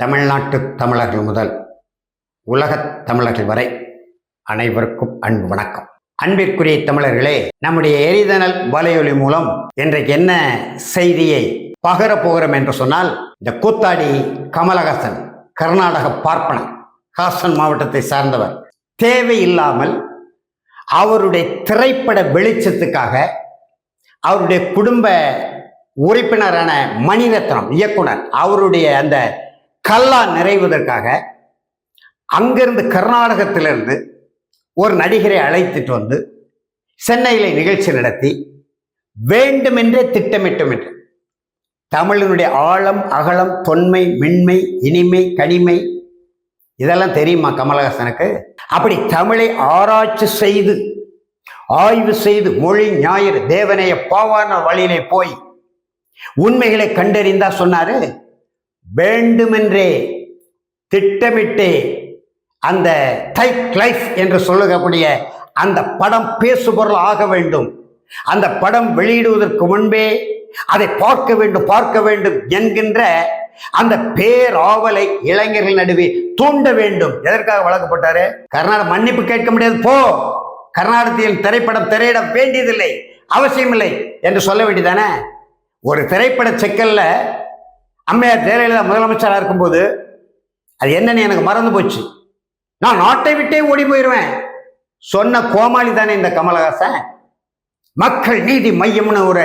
தமிழ்நாட்டு தமிழர்கள் முதல் உலகத் தமிழர்கள் வரை அனைவருக்கும் அன்பு வணக்கம். அன்பிற்குரிய தமிழர்களே நம்முடைய எரிதனல் வலையொலி மூலம் இன்றைக்கு என்ன செய்தியை பகர போகிறோம் என்று சொன்னால் இந்த கூத்தாடி கமலஹாசன் கர்நாடக பார்ப்பனர் ஹாசன் மாவட்டத்தை சார்ந்தவர். தேவையில்லாமல் அவருடைய திரைப்பட வெளிச்சத்துக்காக அவருடைய குடும்ப உறுப்பினரான மணிரத்னம் இயக்குனர் அவருடைய அந்த கல்லா நிறைவதற்காக அங்கிருந்து கர்நாடகத்திலிருந்து ஒரு நடிகரை அழைத்துட்டு வந்து சென்னையில் நிகழ்ச்சி நடத்தி வேண்டுமென்றே திட்டமிட்டமிட்டு தமிழினுடைய ஆழம் அகலம் தொன்மை மென்மை இனிமை கனிமை இதெல்லாம் தெரியுமா கமலஹாசனுக்கு? அப்படி தமிழை ஆராய்ச்சி செய்து ஆய்வு செய்து மொழி ஞாயிறு தேவனைய பாவான வழியிலே போய் உண்மைகளை கண்டறிந்தா சொன்னாரு வேண்டுமென்றே திட்டமிட்டே அந்த டைக் லைஃப் என்று சொல்லக்கூடிய அந்த படம் பேசுபொருள் ஆக வேண்டும். அந்த படம் வெளியிடுவதற்கு முன்பே அதை பார்க்க வேண்டும் பார்க்க வேண்டும் என்கின்ற அந்த பேராவலை இளைஞர்கள் நடுவே தூண்ட வேண்டும். எதற்காக வழங்கப்பட்டாரு? கர்நாடக மன்னிப்பு கேட்க முடியாது போ. கர்நாடகத்தில் திரைப்படம் திரையிட வேண்டியதில்லை அவசியமில்லை என்று சொல்ல வேண்டியதானே ஒரு திரைப்பட சிக்கல்ல அம்மையார் ஜெயலலிதா முதலமைச்சராக இருக்கும்போது அது என்னன்னு எனக்கு மறந்து போச்சு. நான் நாட்டை விட்டே ஓடி போயிடுவேன் சொன்ன கோமாளி தானே இந்த கமலஹாசன்? மக்கள் நீதி மையம்னு ஒரு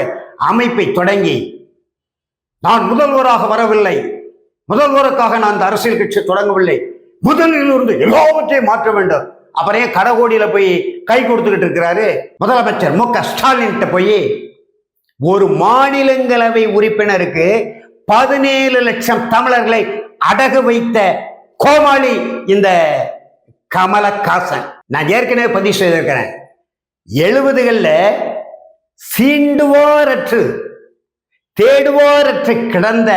அமைப்பை தொடங்கி நான் முதல்வராக வரவில்லை. முதல்வருக்காக நான் இந்த அரசியல் கட்சி தொடங்கவில்லை. முதலில் இருந்து எல்லாவற்றையும் மாற்ற வேண்டும். அப்புறம் ஏன் கடகோடியில போய் கை கொடுத்துக்கிட்டு இருக்கிறாரு? முதலமைச்சர் மு க ஸ்டாலின் போய் ஒரு மாநிலங்களவை உறுப்பினருக்கு பதினேழு லட்சம் தமிழர்களை அடகு வைத்த கோமாளி இந்த கமலஹாசன். நான் ஏற்கனவே பதிவு செய்திருக்கிறேன். எழுபதுகளில் சீண்டுவோரற்று தேடுவோரற்று கிடந்த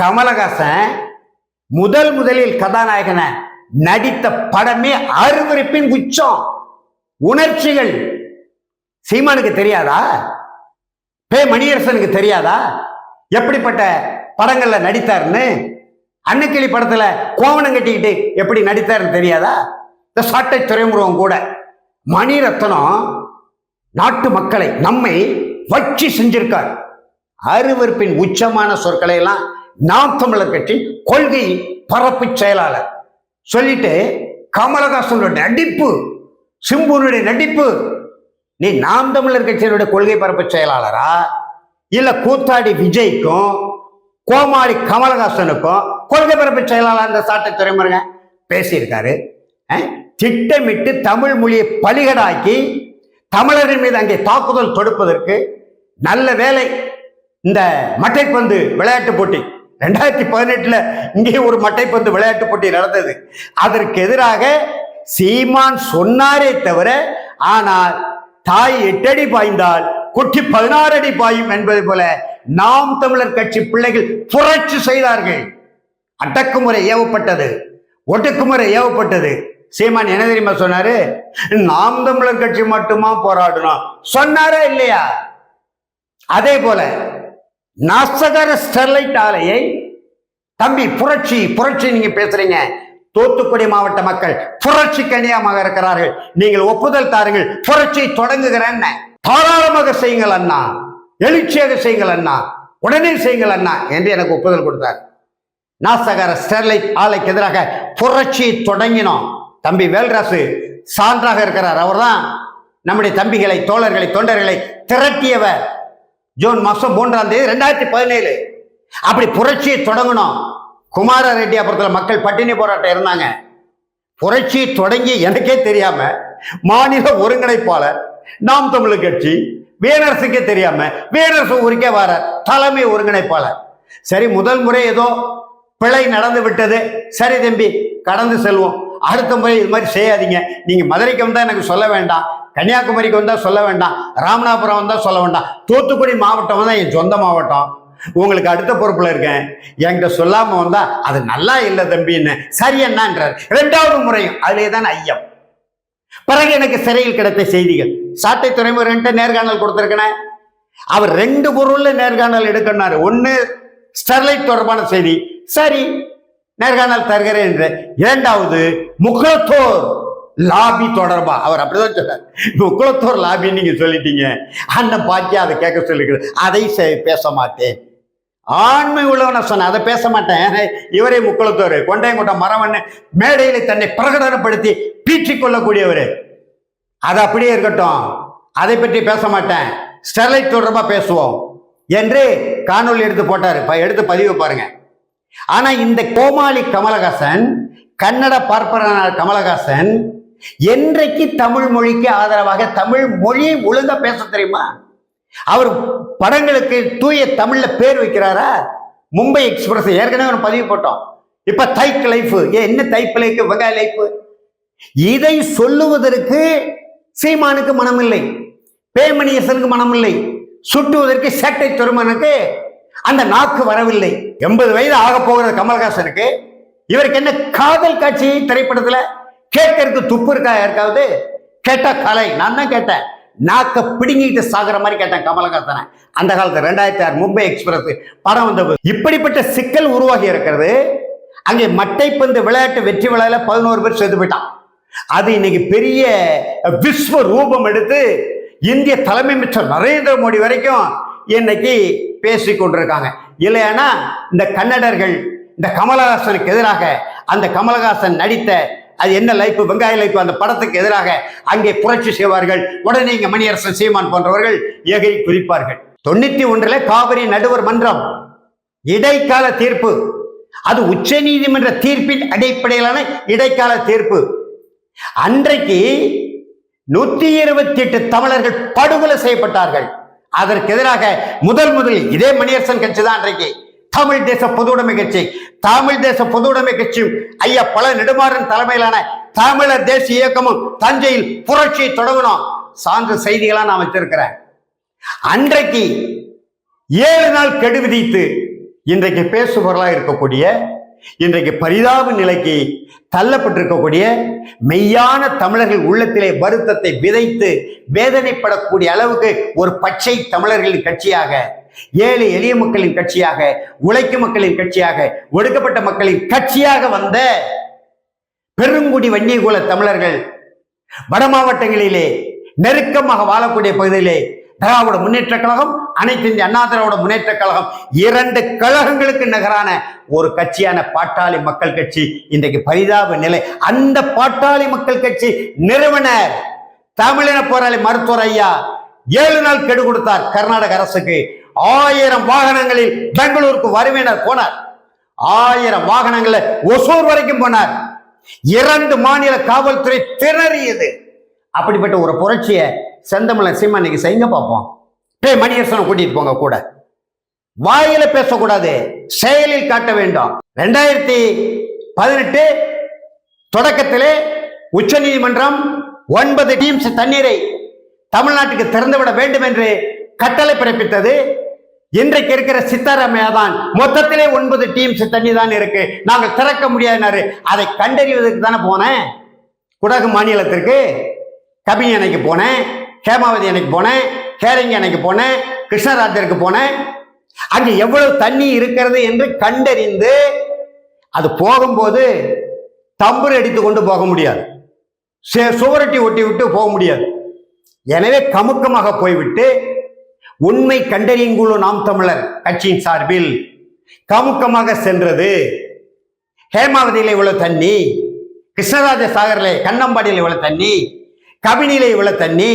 கமலஹாசன் முதல் முதலில் கதாநாயகனை நடித்த படமே அருவருப்பின் உச்சம். உணர்ச்சிகள் சீமானுக்கு தெரியாதா? பே மணியரசனுக்கு தெரியாதா? எப்படிப்பட்ட படங்கள்ல நடித்தாருன்னு அன்னக்கிளி படத்துல கோவணம் கட்டிக்கிட்டு எப்படி நடித்தாருன்னு தெரியாதா? இந்த சாட்டை துறைமுருகம் கூட. மணிரத்னம் நாட்டு மக்களை நம்மை வச்சு செஞ்சிருக்கார். அருவருப்பின் உச்சமான சொற்களை எல்லாம் நாம் தமிழர் கட்சி கொள்கை பரப்பு செயலாளர். சொல்லிட்டு கமலஹாசனுடைய நடிப்பு சிம்புனுடைய நடிப்பு. நீ நாம் தமிழர் கட்சியினுடைய கொள்கை பரப்பு செயலாளரா? இல்ல கூத்தாடி விஜய்க்கும் கோமாளி கமலஹாசனுக்கும் கொள்கை பரப்பு செயலாளர் இந்த சாட்டை துறைமுருங்க பேசியிருக்காரு. திட்டமிட்டு தமிழ் மொழியை பலிகடாக்கி தமிழர்கள் மீது அங்கே தாக்குதல் தொடுப்பதற்கு நல்ல வேலை இந்த மட்டைப்பந்து விளையாட்டு போட்டி ரெண்டாயிரத்தி பதினெட்டுல இங்கே ஒரு மட்டைப்பந்து விளையாட்டு போட்டி நடந்தது. அதற்கு எதிராக சீமான் சொன்னாரே தவிர ஆனால் தாய் எட்டடி பாய்ந்தால் கொட்டி பதினாறு அடி பாயும் என்பது போல நாம் தமிழர் கட்சி பிள்ளைகள் புரட்சி செய்தார்கள். அடக்குமுறை ஏவப்பட்டது. ஒடுக்குமுறை ஏவப்பட்டது. சீமான் என்ன தெரியுமா சொன்னாரு? நாம் தமிழர் கட்சி மட்டுமா போராடணும் சொன்னாரா இல்லையா? அதே போல நாசகர ஸ்டெர்லைட் ஆலையை தம்பி புரட்சி புரட்சி நீங்க பேசுறீங்க. தூத்துக்குடி மாவட்ட மக்கள் புரட்சி கனியமாக இருக்கிறார்கள். நீங்கள் ஒப்புதல் தாருங்கள். புரட்சியை தொடங்குகிறேன்னு. தாராளமாக செய்யுங்கள் அண்ணா. எழுச்சியாக செய்யுங்கள் அண்ணா. உடனே செய்யுங்கள் அண்ணா என்று எனக்கு ஒப்புதல் கொடுத்தார். நாசகர ஸ்டெர்லைட் ஆலைக்கு எதிராக புரட்சி தொடங்கினோம். தம்பி வேல்ராசு சான்றாக இருக்கிறார். அவர்தான் நம்முடைய தம்பிகளை தோழர்களை தொண்டர்களை திரட்டியவர். ஜூன் மாசம் மூன்றாம் தேதி ரெண்டாயிரத்தி பதினேழு. அப்படி புரட்சியை தொடங்கணும் குமார ரெட்டியாபுரத்தில் மக்கள் பட்டினி போராட்டம் இருந்தாங்க. புரட்சி தொடங்கி எனக்கே தெரியாம மாநில ஒருங்கிணைப்பாளர் நாம் தமிழர் கட்சி வீரரசுக்கே தெரியாம வீரரசு ஊருக்கே வர தலைமை ஒருங்கிணைப்பாளர். சரி முதல் முறை ஏதோ பிழை நடந்து விட்டது. சரி தம்பி கடந்து செல்வோம். அடுத்த முறை இது மாதிரி செய்யாதீங்க. நீங்க மதுரைக்கு வந்தா எனக்கு சொல்ல வேண்டாம். கன்னியாகுமரிக்கு வந்தா சொல்ல வேண்டாம். ராமநாதபுரம் வந்தா சொல்ல வேண்டாம். தூத்துக்குடி மாவட்டம் தான் என் சொந்த மாவட்டம். உங்களுக்கு அடுத்த பொறுப்புல இருக்கேன். என்கிட்ட சொல்லாம வந்தா அது நல்லா இல்லை தம்பின்னு. சரி என்னன்றார் ரெண்டாவது முறையும். அதுலேயே தான் ஐயம். பிறகு எனக்கு சிறையில் கிடைத்த செய்திகள். சாட்டை துறைமுகன்ட்டு நேர்காணல் கொடுத்துருக்கேன். அவர் ரெண்டு பொருள்ல நேர்காணல் எடுக்கணாரு ஒன்னு ஸ்டெர்லைட் தொடர்பான செய்தி. சரி நேர்காணல் தருகிறேன் என்று. இரண்டாவது முகத்தோர் லாபி தொடர்பா? அவர் அப்படிதான் சொன்னார். முகத்தோர் லாபின்னு நீங்க சொல்லிட்டீங்க. அண்ணன் பாக்கியா அதை கேட்க சொல்லிக்கிறது அதை பேச மாட்டேன். ஆண்மை உள்ளவன சொன்ன அதை பேச மாட்டேன். இவரே முக்குளத்தோர். கொண்டையங்குட்ட மரவன் மேடையில தன்னை பிரகடனப்படுத்தி பீற்றிக் கொள்ளக்கூடியவர். அது அப்படியே இருக்கட்டும். அதை பற்றி பேச மாட்டேன். ஸ்டெர்லைட் தொடர்பாக பேசுவோம் என்று காணொளி எடுத்து போட்டார். ப- எடுத்து பதிவு பாருங்க. ஆனா இந்த கோமாளி கமலஹாசன் கன்னட பார்ப்பன கமலஹாசன் என்றைக்கு தமிழ் மொழிக்கு ஆதரவாக தமிழ் மொழியை ஒழுங்கா பேச தெரியுமா? அவர் படங்களுக்கு தூய தமிழ்ல பேர் வைக்கிறாரா? மும்பை எக்ஸ்பிரஸ் ஏற்கனவே ஒன்று பதிவு போட்டோம். இப்ப தைக் லைஃப். என்ன தைப் லைஃப்? வெங்காய லைஃப். இதை சொல்லுவதற்கு சீமானுக்கு மனமில்லை. பேமணியசனுக்கு மனமில்லை. சுட்டுவதற்கு சேட்டை துருமனுக்கு அந்த நாக்கு வரவில்லை. எண்பது வயது ஆக போகிற கமல்ஹாசனுக்கு. இவருக்கு என்ன காதல் காட்சி திரைப்படத்தில் கேட்கறதுக்கு துப்பு இருக்கா யாருக்காவது? கேட்டா கலை. நான் தான் கேட்டேன். நாக்க பிடுங்கிட்டு சாகுற மாதிரி கேட்டேன் கமலஹாசனை. அந்த காலத்தில் ரெண்டாயிரத்தி ஆறு மும்பை எக்ஸ்பிரஸ் படம் வந்தது. இப்படிப்பட்ட சிக்கல் உருவாகி இருக்கிறது. அங்கே மட்டைப்பந்து விளையாட்டு வெற்றி விளையாட பதினோரு பேர் செத்து போயிட்டான். அது இன்னைக்கு பெரிய விஸ்வ ரூபம் எடுத்து இந்திய தலைமை அமைச்சர் நரேந்திர மோடி வரைக்கும் இன்னைக்கு பேசி கொண்டிருக்காங்க. இல்லையானா இந்த கன்னடர்கள் இந்த கமலஹாசனுக்கு எதிராக அந்த கமலஹாசன் நடித்த அது என்ன லைஃப் வெங்காய லைஃப் அந்த படத்துக்கு எதிராக அங்கே புரட்சி செய்வார்கள். உடனே இங்க மணியரசன் சீமான் போன்றவர்கள் ஏகை குறிப்பார்கள் தொண்ணூத்தி ஒன்றுல காவிரி நடுவர் மன்றம். இடைக்கால தீர்ப்பு. அது உச்ச நீதிமன்ற தீர்ப்பின் அடிப்படையிலான இடைக்கால தீர்ப்பு. அன்றைக்கு நூத்தி இருபத்தி எட்டு தமிழர்கள் படுகொலை செய்யப்பட்டார்கள். அதற்கு எதிராக முதல் முதலில் இதே மணியரசன் கட்சி தான் அன்றைக்கு. தமிழ் தேச பொதுவுடைமை கட்சி தமிழ் தேச பொதுவுடைமை கட்சியும் ஐயா பல நெடுமாறன் தலைமையிலான தமிழர் தேசிய இயக்கமும் தஞ்சையில் புரட்சியை தொடங்கணும். சான்று செய்திகளாக நான் வச்சிருக்கிறேன் அன்றைக்கு ஏழு நாள் கெடு விதித்து இன்றைக்கு பேசுபவர்களாக இருக்கக்கூடிய இன்றைக்கு பரிதாப நிலைக்கு தள்ளப்பட்டிருக்கக்கூடிய மெய்யான தமிழர்கள் உள்ளத்திலே வருத்தத்தை விதைத்து வேதனைப்படக்கூடிய அளவுக்கு ஒரு பச்சை தமிழர்களின் கட்சியாக ஏழை எளிய மக்களின் கட்சியாக உழைக்கும் மக்களின் கட்சியாக ஒடுக்கப்பட்ட மக்களின் கட்சியாக வந்த பெருங்குடி வன்னியகுல தமிழர்கள் வட மாவட்டங்களிலே நெருக்கமாக வாழக்கூடிய பகுதியிலே திராவிட முன்னேற்ற கழகம் அனைத்து இந்திய அண்ணா திராவிட முன்னேற்ற கழகம் இரண்டு கழகங்களுக்கு நிகரான ஒரு கட்சியான பாட்டாளி மக்கள் கட்சி இன்றைக்கு பரிதாப நிலை. அந்த பாட்டாளி மக்கள் கட்சி நிறுவனர் தமிழின போராளி மருத்துவர் ஐயா ஏழு நாள் கெடு கொடுத்தார் கர்நாடக அரசுக்கு. ஆயிரம் வாகனங்களில் பெங்களூருக்கு வருவினர் போனார். ஆயிரம் வாகனங்களை ஒசூர் வரைக்கும் போனார். இரண்டு மாநில காவல்துறை திணறியது. அப்படிப்பட்ட ஒரு புரட்சியை செந்தமிழன் சீமா இன்னைக்கு செய்யுங்க பார்ப்போம். பே மணியரசனை கூட்டிட்டு போங்க கூட. வாயில பேசக்கூடாது செயலில் காட்ட வேண்டும். ரெண்டாயிரத்தி பதினெட்டு தொடக்கத்திலே உச்ச நீதிமன்றம் ஒன்பது டீம்ஸ் தண்ணீரை தமிழ்நாட்டுக்கு திறந்துவிட வேண்டும் என்று கட்டளை பிறப்பித்தது. இன்றைக்கு இருக்கிற சித்தரமையா தான். மொத்தத்திலே ஒன்பது டீம்ஸ் தண்ணி தான் இருக்கு. நாங்கள் திறக்க முடியாதுனாரு அதை கண்டறிவதற்கு தானே போனேன். குடகு மாநிலத்திற்கு கபினி அணைக்கு போனேன் ஹேமாவதி அணைக்கு போனேன் கேரங்கி அணைக்கு போனேன் கிருஷ்ணராஜருக்கு போனேன். அங்கு எவ்வளவு தண்ணி இருக்கிறது என்று கண்டறிந்து அது போகும்போது தம்புரு அடித்து கொண்டு போக முடியாது. சே- சுவரொட்டி ஒட்டி விட்டு போக முடியாது. எனவே கமுக்கமாக போய்விட்டு உண்மை கண்டறியுங்குழு நாம் தமிழர் கட்சியின் சார்பில் கமுக்கமாக சென்றது. ஹேமாவதியில் இவ்வளவு தண்ணி கிருஷ்ணராஜ சாகர்ல கண்ணம்பாடியில் இவ்வளவு தண்ணி கபினியில இவ்வளவு தண்ணி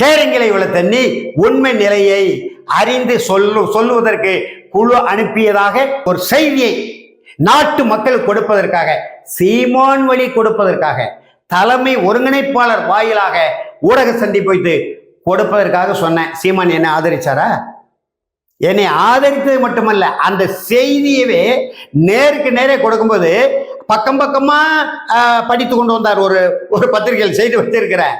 கேரங்கில இவ்வளவு தண்ணி உண்மை நிலையை அறிந்து சொல்லு சொல்லுவதற்கு குழு அனுப்பியதாக ஒரு செய்தியை நாட்டு மக்களுக்கு கொடுப்பதற்காக சீமான் வழி கொடுப்பதற்காக தலைமை ஒருங்கிணைப்பாளர் வாயிலாக ஊடக சந்திப்பு வைத்து கொடுப்பதற்காக சொன்னேன். சீமான் என்னை ஆதரிச்சாரா? என்னை ஆதரித்தது மட்டுமல்ல அந்த செய்தியவே நேருக்கு நேரே கொடுக்கும்போது பக்கம் பக்கமா படித்து கொண்டு வந்தார் ஒரு ஒரு பத்திரிகையில் செய்தி வச்சிருக்கிறேன்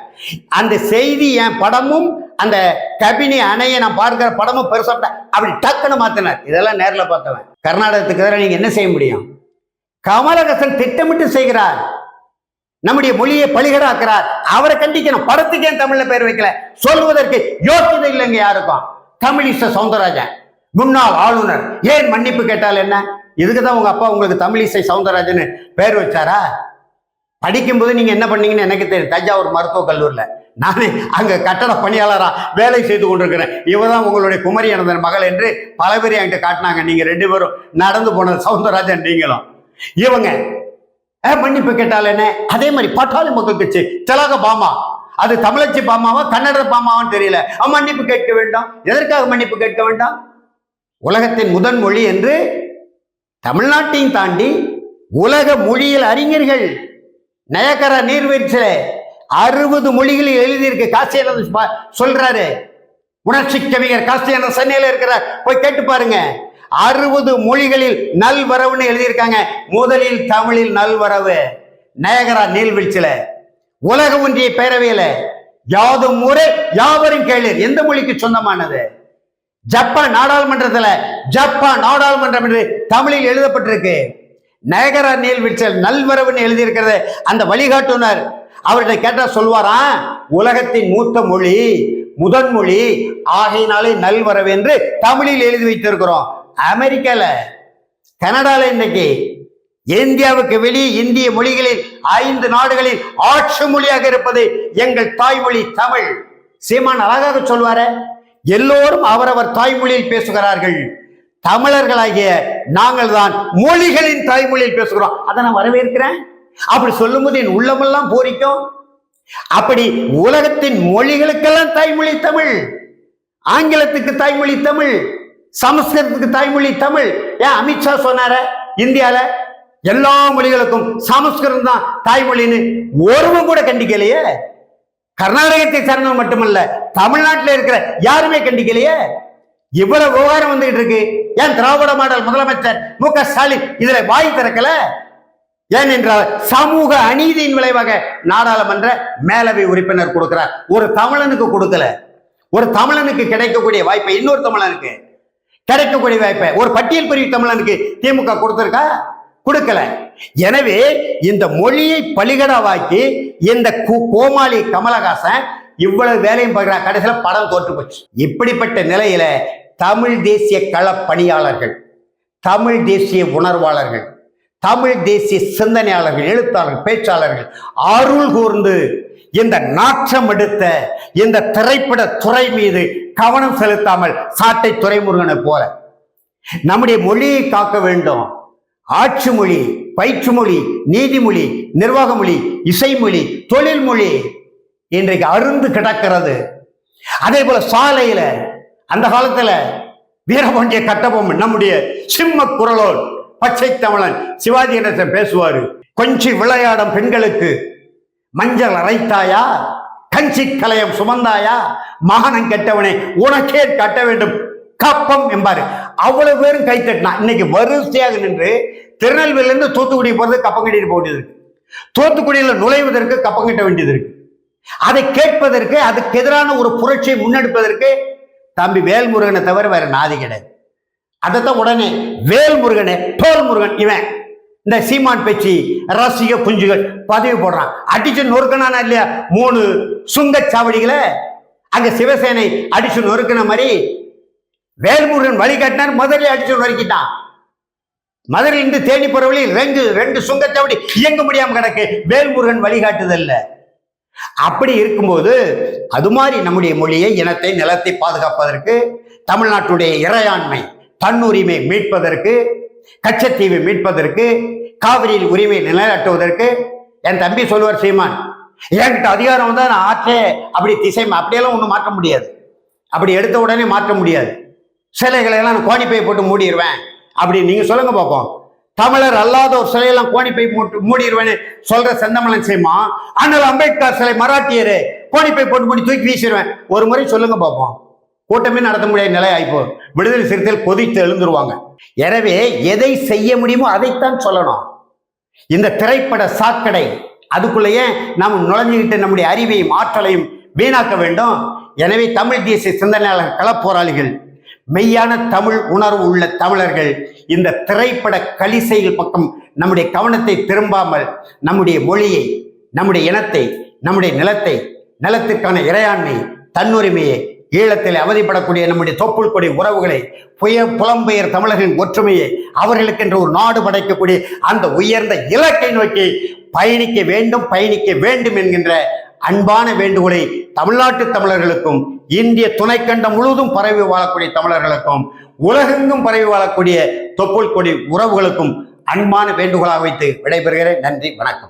அந்த செய்தி என் படமும் அந்த கபினி அணையை நான் பார்க்கிற படமும் பெருசாப்ட அப்படி டக்குன்னு மாத்தினார். இதெல்லாம் நேரில் பார்த்தவன். கர்நாடகத்துக்கு எதிராக நீங்க என்ன செய்ய முடியும்? கமலஹாசன் திட்டமிட்டு செய்கிறார். நம்முடைய மொழியை பலிகடாக்குறார் அவரை கண்டிக்கணும். படத்துக்கு ஏன் தமிழ்ல பேர் வைக்கல? சொல்வதற்கு யோக்கியதை இல்லைங்க யாருக்கும். தமிழிச சவுந்தரராஜன் முன்னாள் ஆளுநர். ஏன் மன்னிப்பு கேட்டால் என்ன? இதுக்கு தான் உங்க அப்பா உங்களுக்கு தமிழிசை சவுந்தரராஜன் பேர் வச்சாரா? படிக்கும்போது நீங்க என்ன பண்ணீங்கன்னு எனக்கு தெரியும். தஞ்சாவூர் மருத்துவக் கல்லூரியில். நானே அங்க கட்டட பணியாளரா வேலை செய்து கொண்டிருக்கிறேன். இவ தான் உங்களுடைய குமரி அனந்தன் மகள் என்று பல பேர் என்கிட்ட காட்டினாங்க. நீங்க ரெண்டு பேரும் நடந்து போனது சவுந்தரராஜன் நீங்களும். இவங்க மன்னிப்பு கேட்டால் என்ன? அதே மாதிரி பட்டாளி மக்கள் கட்சி திலக பாமா. அது தமிழச்சி பாமாவா கன்னட பாமாவான்னு தெரியல. மன்னிப்பு கேட்க வேண்டாம். எதற்காக மன்னிப்பு கேட்க வேண்டாம்? உலகத்தின் முதன் மொழி என்று தமிழ்நாட்டையும் தாண்டி உலக மொழியில் அறிஞர்கள் நயக்கரா நீர்வீழ்ச்சியில அறுபது மொழிகளில் எழுதியிருக்கு. காசியான சொல்றாரு. உணர்ச்சி கவிஞர் காசியான சென்னையில இருக்கிறார். போய் கேட்டு பாருங்க. அறுபது மொழிகளில் நல்வரவுன்னு எழுதியிருக்காங்க. முதலில் தமிழில் நல்வரவு. நயகரா நீர்வீழ்ச்சியில. உலக ஒன்றிய பேரவையில யாதும் முறை யாவரும் கேளீர். எந்த மொழிக்கு சொந்தமானது? ஜப்பான் நாடாளுமன்றத்துல ஜப்பான் நாடாளுமன்றம் என்று தமிழில் எழுதப்பட்டிருக்கு. நயகரா நீர்வீழ்ச்சியில் நல்வரவுன்னு எழுதியிருக்கிறது அந்த வழிகாட்டுனர். அவர்கிட்ட கேட்டா சொல்வாராம் உலகத்தின் மூத்த மொழி முதன்மொழி ஆகையினாலே நல்வரவு என்று தமிழில் எழுதி வைத்திருக்கிறோம். அமெரிக்கால கனடால இன்னைக்கு இந்தியாவுக்கு வெளியே இந்திய மொழிகளில் ஐந்து நாடுகளில் ஆட்சி மொழியாக இருப்பது எங்கள் தாய்மொழி தமிழ். சீமான் அழகாக சொல்வார எல்லோரும் அவரவர் தாய்மொழியில் பேசுகிறார்கள். தமிழர்களாகிய நாங்கள் தான் மொழிகளின் தாய்மொழியில் பேசுகிறோம். அதை நான் வரவேற்கிறேன். அப்படி சொல்லும்போது என் உள்ளமெல்லாம் போரிக்கும். அப்படி உலகத்தின் மொழிகளுக்கெல்லாம் தாய்மொழி தமிழ். ஆங்கிலத்துக்கு தாய்மொழி தமிழ். சமஸ்கிருதத்துக்கு தாய்மொழி தமிழ். ஏன் அமித்ஷா சொன்னார? இந்தியால எல்லா மொழிகளுக்கும் சமஸ்கிருதம் தான் தாய்மொழின்னு ஒருவன் கூட கண்டிக்கலையே. கர்நாடகத்தை சேர்ந்தவன் மட்டுமல்ல தமிழ்நாட்டில் இருக்கிற யாருமே கண்டிக்கலையே. இவ்வளவு விவகாரம் வந்துகிட்டு இருக்கு. ஏன் திராவிட மாடல் முதலமைச்சர் மு க ஸ்டாலின் இதுல வாய் திறக்கல? ஏன் என்றால் சமூக அநீதியின் விளைவாக நாடாளுமன்ற மேலவை உறுப்பினர் கொடுக்கிறார். ஒரு தமிழனுக்கு கொடுக்கல. ஒரு தமிழனுக்கு கிடைக்கக்கூடிய வாய்ப்பை இன்னொரு தமிழனுக்கு. கிடைக்கக்கூடிய வாய்ப்பை. ஒரு பட்டியல் பிரிவு தமிழனுக்கு திமுக கொடுத்துருக்கா? கொடுக்கல. எனவே இந்த மொழியை பலிகடாவாக்கி இந்த கோமாளி கமலஹாசன் இவ்வளவு வேலையும் பார்க்கிற. கடைசியில் படம் தோற்று போச்சு. இப்படிப்பட்ட நிலையில தமிழ் தேசிய களப்பணியாளர்கள் தமிழ் தேசிய உணர்வாளர்கள் தமிழ் தேசிய சிந்தனையாளர்கள் எழுத்தாளர்கள் பேச்சாளர்கள் அருள் கூர்ந்து இந்த நாற்றம் எடுத்த இந்த திரைப்பட துறை மீது கவனம் செலுத்தாமல் சாட்டை துறைமுருகனை போல. நம்முடைய மொழியை காக்க வேண்டும். ஆட்சி மொழி பயிற்று மொழி நீதிமொழி நிர்வாக மொழி இசைமொழி தொழில் மொழி இன்றைக்கு அருந்து கிடக்கிறது. அதே போல சாலையில அந்த காலத்துல வீரபாண்டிய கட்டபொம்மன் நம்முடைய சிம்ம குரலோல் பச்சை தமிழன் சிவாஜி கணேசன் பேசுவாரு. கொஞ்சி விளையாடும் பெண்களுக்கு மஞ்சள் அரைத்தாயா? கஞ்சி கலையம் சுமந்தாயா? மகனம் கெட்டவனே உனக்கே கட்ட வேண்டும். கப்பம் என்பாரு. அவ்வளவு பேரும் கை தட்டினா இன்னைக்கு வரிசையாக நின்று திருநெல்வேலியில இருந்து தூத்துக்குடி போறது கப்பம் கட்டிட்டு போக வேண்டியது இருக்கு. தூத்துக்குடியில நுழைவதற்கு கப்பம் கட்ட வேண்டியது இருக்கு. அதை கேட்பதற்கு அதுக்கு எதிரான ஒரு புரட்சியை முன்னெடுப்பதற்கு தம்பி வேல்முருகனை தவிர வேற நாதி கிடையாது. அதைத்தான் உடனே வேல்முருகனே தோல் முருகன் இவன். இந்த சீமான் பேச்சு ரசிக குஞ்சுகள் பதவி போடுறான். அடிச்சு நொறுக்கணானா இல்லையா? மூணு சுங்கச்சாவடிகளை அங்க சிவசேனை அடிச்சு நொறுக்கின மாதிரி வேல்முருகன் வழிகாட்டினார். முதல்ல அடிச்சு நொறுக்கிட்டான். மதுரையில் இருந்து தேனி போற வழி ரெண்டு ரெண்டு சுங்கச்சாவடி இயங்க முடியாம கிடக்கு. வேல்முருகன் வழிகாட்டுதல்ல அப்படி இருக்கும்போது அது மாதிரி நம்முடைய மொழியை இனத்தை நிலத்தை பாதுகாப்பதற்கு தமிழ்நாட்டுடைய இறையாண்மை தன்னுரிமை மீட்பதற்கு கச்சத்தீவை மீட்பதற்கு காவிரியில் உரிமை நிலைநாட்டுவதற்கு என் தம்பி சொல்லுவார் சீமான் என்கிட்ட அதிகாரம் வந்தால் நான் ஆற்றே அப்படி திசை அப்படியெல்லாம் ஒன்றும் மாற்ற முடியாது. அப்படி எடுத்த உடனே மாற்ற முடியாது. சிலைகளை எல்லாம் நான் கோணிப்பை போட்டு மூடிடுவேன் அப்படி நீங்க சொல்லுங்க பார்ப்போம் தமிழர் அல்லாத ஒரு சிலையெல்லாம் கோணிப்பை மூட்டு மூடிடுவேன்னு சொல்ற செந்தமலன் செய்மா ஆனால் அம்பேத்கர் சிலை மராட்டியரு கோணிப்பை போட்டு மூடி தூக்கி வீசிடுவேன் ஒரு முறை சொல்லுங்க பார்ப்போம் கூட்டமே நடத்த முடியாத நிலை ஆயிப்போ விடுதலை சிறுத்தைகள் கொதித்து எழுந்துருவாங்க. எனவே எதை செய்ய முடியுமோ அதைத்தான் சொல்லணும். இந்த திரைப்பட சாக்கடை அதுக்குள்ளேயே நாம் நுழைஞ்சுக்கிட்டு நம்முடைய அறிவையும் ஆற்றலையும் வீணாக்க வேண்டும். எனவே தமிழ் தேசிய சிந்தனையாளர் களப்போராளிகள் மெய்யான தமிழ் உணர்வு உள்ள தமிழர்கள் இந்த திரைப்பட கலிசைகள் பக்கம் நம்முடைய கவனத்தை திரும்பாமல் நம்முடைய மொழியை நம்முடைய இனத்தை நம்முடைய நிலத்தை நிலத்திற்கான இறையாண்மை தன்னுரிமையை ஈழத்தில் அவதிப்படக்கூடிய நம்முடைய தொப்புள் கொடி உறவுகளை புய புலம்பெயர் தமிழர்களின் ஒற்றுமையை அவர்களுக்கென்று ஒரு நாடு படைக்கக்கூடிய அந்த உயர்ந்த இலக்கை நோக்கி பயணிக்க வேண்டும் பயணிக்க வேண்டும் என்கின்ற அன்பான வேண்டுகோளை தமிழ்நாட்டு தமிழர்களுக்கும் இந்திய துணைக்கண்டம் முழுவதும் பரவி வாழக்கூடிய தமிழர்களுக்கும் உலகெங்கும் பரவி வாழக்கூடிய தொப்புள் கொடி உறவுகளுக்கும் அன்பான வேண்டுகோளாக வைத்து விடைபெறுகிறேன். நன்றி வணக்கம்.